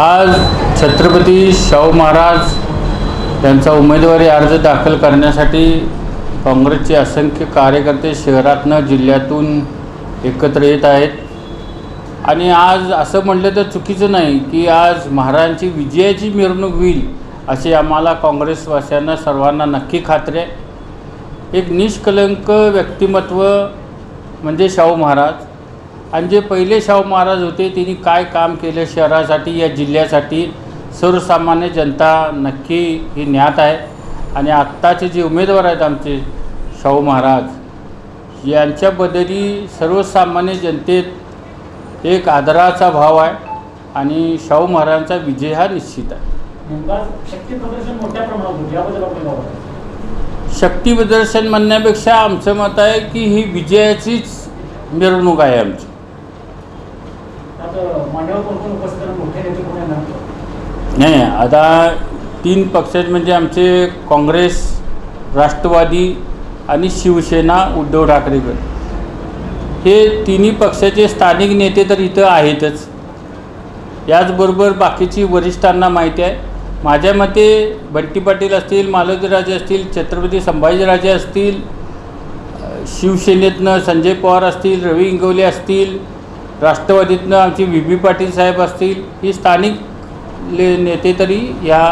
आज छत्रपती शाहू महाराज यांचा उमेदवारी अर्ज दाखल करण्यासाठी काँग्रेसचे असंख्य कार्यकर्ते शहरातनं जिल्ह्यातून एकत्र येत आहेत. आणि आज असं म्हटलं तर चुकीचं नाही की आज महाराजांची विजयाची मिरवणूक होईल अशी आम्हाला काँग्रेसवासियांना सर्वांना नक्की खात्री आहे. एक निष्कलंक व्यक्तिमत्व म्हणजे शाहू महाराज. आणि जे पहिले शाहू महाराज होते त्यांनी काय काम केलं शहरासाठी या जिल्ह्यासाठी? सर्वसामान्य जनता नक्की ही ज्ञात आहे. आणि आत्ताचे जे उमेदवार आहेत आमचे शाहू महाराज यांच्याबद्दली सर्वसामान्य जनतेत एक आदराचा भाव आहे आणि शाहू महाराजांचा विजय हा निश्चित आहे? शक्ती प्रदर्शन म्हणण्यापेक्षा आमचं मत आहे की ही विजयाचीच मिरवणूक आहे आमची. नाही आता तीन पक्ष म्हणजे आमचे काँग्रेस राष्ट्रवादी आणि शिवसेना उद्धव ठाकरे गट हे तिन्ही पक्षाचे स्थानिक नेते तर इथं आहेतच. याचबरोबर बाकीची वरिष्ठांना माहिती आहे. माझ्या मते बंटी पाटील असतील मालोजीराजे असतील छत्रपती संभाजीराजे असतील शिवसेनेतनं संजय पवार असतील रवी इंगवले असतील राष्ट्रवादीतनं आमचे व्ही. बी पाटील साहेब असतील ही स्थानिक ले नेते तरी या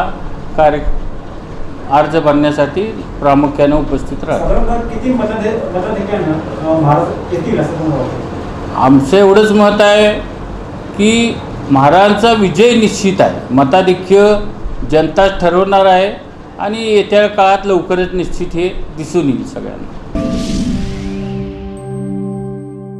कार्य अर्ज भरण्यासाठी प्रामुख्याने उपस्थित राहतात. आमचं एवढंच मत आहे की महाराजांचा विजय निश्चित आहे. मताधिक्य जनता ठरवणार आहे आणि येत्या काळात लवकरच निश्चित हे दिसून येईल सगळ्यांना.